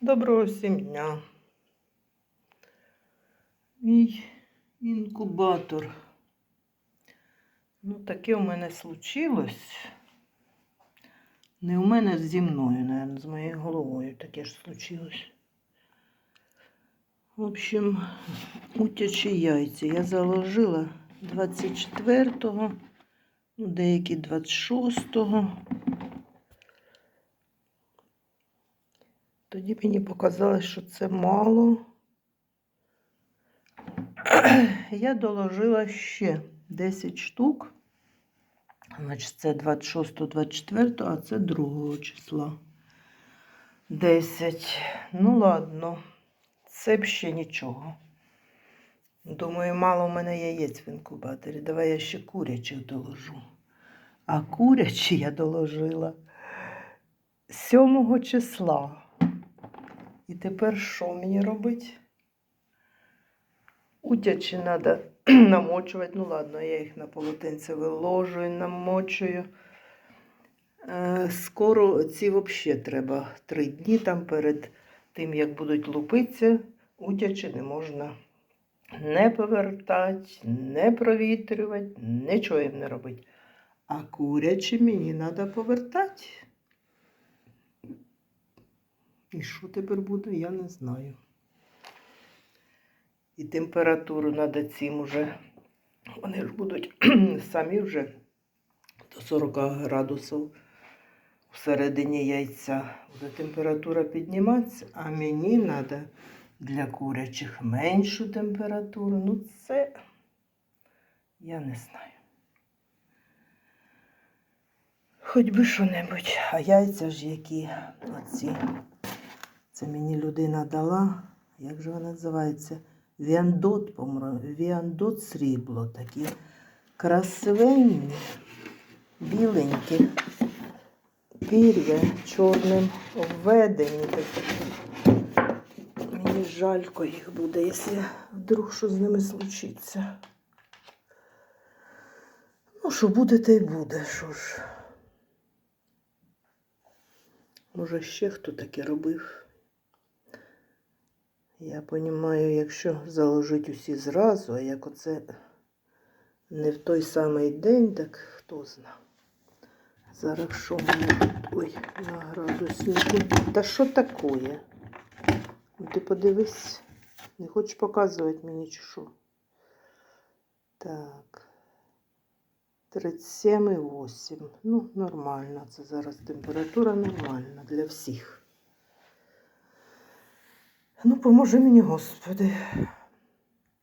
Доброго всім дня. Мій інкубатор. Ну, таке у мене случилось. Не у мене а зі мною, наверное, з моєю головою таке ж случилось. В общем, утячі яйця я заложила 24-го, ну, деякі 26-го. Тоді мені показалось, що це мало. Я доложила ще 10 штук. Значить, це 26, 24, а це 2 числа. 10. Ну, ладно, це б ще нічого. Думаю, мало в мене яєць в інкубаторі. Давай я ще курячих доложу. А курячі я доложила 7 числа. І тепер що мені робити? Утячі треба намочувати. Ну ладно, я їх на полотенце виложую, намочую. Е, Скоро ці взагалі треба три дні там перед тим, як будуть лупитися, утячі не можна не повертати, не провітрювати, нічого їм не робити. А курячі мені треба повертати. І що тепер буде, я не знаю. І температуру треба цим уже. Вони ж будуть самі вже до 40 градусів всередині яйця. Буде температура підніматися, а мені треба для курячих меншу температуру. Ну, це я не знаю. Хоч би що-небудь, а яйця ж які оці. Це мені людина дала. Як же вона називається? Віандот, по-моєму. Віандот срібло. Такі красивенні, біленькі, пір'я чорним обведені. Мені жалько їх буде, якщо вдруг що з ними случиться. Ну, що буде, те й буде, що ж. Може, ще хто таке робив? Я розумію, якщо заложити усі зразу, а як оце не в той самий день, так хто зна. Зараз що мене? Ой, на градуснику. Та що таке? Ну, Ти подивись, не хочеш показувати мені чи що? Так. 37,8. Ну, нормально. Це зараз температура нормальна для всіх. Ну, поможи мені, Господи.